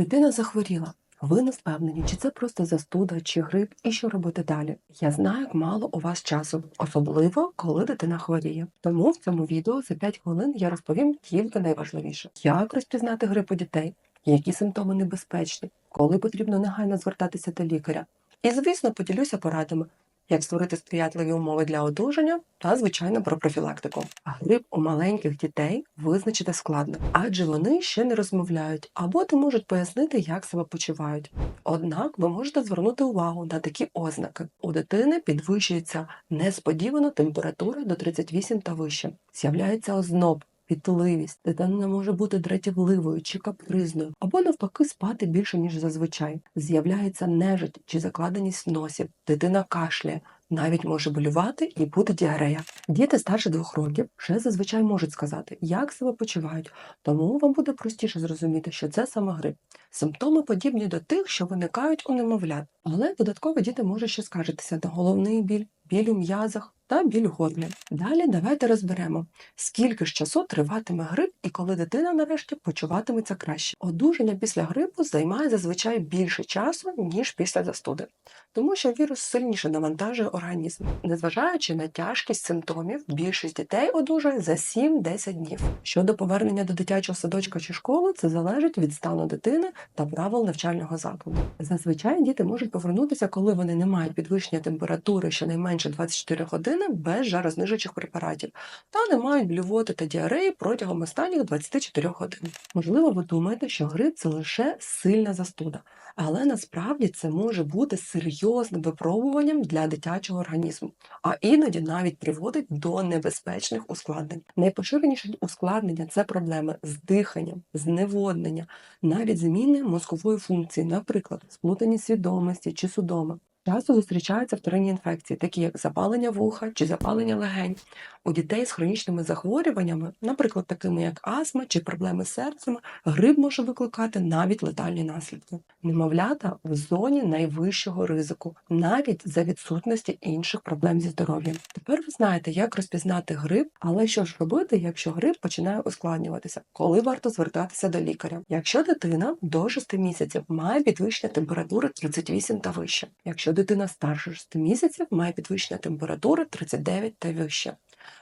Дитина захворіла. Ви не впевнені, чи це просто застуда, чи грип, і що робити далі. Я знаю, як мало у вас часу, особливо коли дитина хворіє. Тому в цьому відео за 5 хвилин я розповім тільки найважливіше: як розпізнати грип у дітей, які симптоми небезпечні, коли потрібно негайно звертатися до лікаря. І, звісно, поділюся порадами, як створити сприятливі умови для одужання та, звичайно, про профілактику. А грип у маленьких дітей визначити складно, адже вони ще не розмовляють або не можуть пояснити, як себе почувають. Однак ви можете звернути увагу на такі ознаки: у дитини підвищується несподівано температура до 38 та вище, з'являється озноб. Пітливість, дитина може бути дратівливою чи капризною, або навпаки спати більше, ніж зазвичай. З'являється нежить чи закладеність носів, дитина кашляє, навіть може болювати і бути діарея. Діти старше двох років вже зазвичай можуть сказати, як себе почувають, тому вам буде простіше зрозуміти, що це саме грип. Симптоми подібні до тих, що виникають у немовлят, але додатково діти можуть ще скаржитися на головний біль, біль у м'язах та біль горлі. Далі давайте розберемо, скільки ж часу триватиме грип і коли дитина нарешті почуватиметься краще. Одужання після грипу займає зазвичай більше часу, ніж після застуди, тому що вірус сильніше навантажує організм. Незважаючи на тяжкість симптомів, більшість дітей одужує за 7-10 днів. Щодо повернення до дитячого садочка чи школи, це залежить від стану дитини та правил навчального закладу. Зазвичай діти можуть повернутися, коли вони не мають підвищення температури щонайменше 24 години без жарознижуючих препаратів та не мають блювоти та діареї протягом останніх 24 годин. Можливо, ви думаєте, що грип це лише сильна застуда, але насправді це може бути серйозним випробуванням для дитячого організму, а іноді навіть приводить до небезпечних ускладнень. Найпоширеніші ускладнення це проблеми з диханням, зневоднення, навіть зміни мозкової функції, наприклад, сплутані свідомості чи судоми. Часто зустрічаються вторинні інфекції, такі як запалення вуха чи запалення легень. У дітей з хронічними захворюваннями, наприклад, такими як астма чи проблеми з серцем, грип може викликати навіть летальні наслідки. Немовлята в зоні найвищого ризику, навіть за відсутності інших проблем зі здоров'ям. Тепер ви знаєте, як розпізнати грип, але що ж робити, якщо грип починає ускладнюватися, коли варто звертатися до лікаря. Якщо дитина до 6 місяців має підвищення температури 38 та вище, якщо дитина старше 6 місяців має підвищення температури 39 та вище.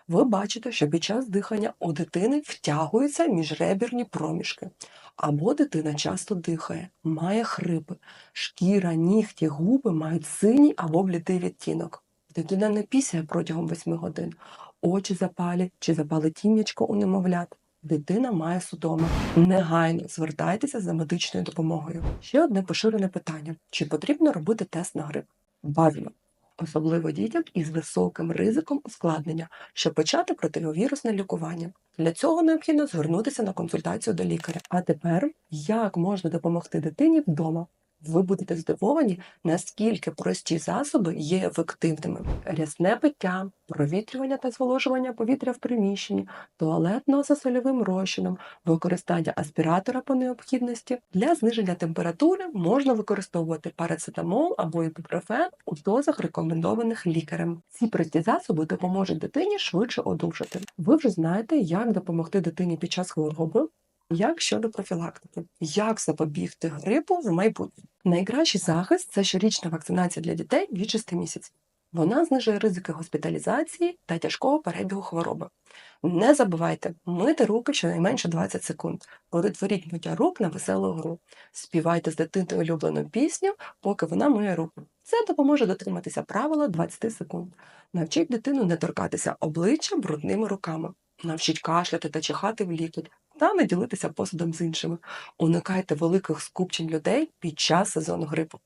Ви бачите, що під час дихання у дитини втягуються міжребірні проміжки, або дитина часто дихає, має хрипи, шкіра, нігті, губи мають синій або блідий відтінок. Дитина не пісяє протягом 8 годин, очі запалі чи запали тім'ячко у немовлят. Дитина має судоми. Негайно звертайтеся за медичною допомогою. Ще одне поширене питання: чи потрібно робити тест на грип? Бажано особливо дітям із високим ризиком ускладнення, щоб почати противовірусне лікування. Для цього необхідно звернутися на консультацію до лікаря. А тепер як можна допомогти дитині вдома? Ви будете здивовані, наскільки прості засоби є ефективними: рясне пиття, провітрювання та зволожування повітря в приміщенні, туалетного за сольовим розчином, використання аспіратора по необхідності. Для зниження температури можна використовувати парацетамол або ібупрофен у дозах рекомендованих лікарем. Ці прості засоби допоможуть дитині швидше одужати. Ви вже знаєте, як допомогти дитині під час хвороби. Як щодо профілактики, як запобігти грипу в майбутньому? Найкращий захист це щорічна вакцинація для дітей від 6 місяців. Вона знижує ризики госпіталізації та тяжкого перебігу хвороби. Не забувайте мити руки щонайменше 20 секунд. Перетворіть миття рук на веселу гру. Співайте з дитиною улюблену пісню, поки вона миє руку. Це допоможе дотриматися правила 20 секунд. Навчіть дитину не торкатися обличчя брудними руками. Навчіть кашляти та чихати в лікоть та не ділитися посудом з іншими. Уникайте великих скупчень людей під час сезону грипу.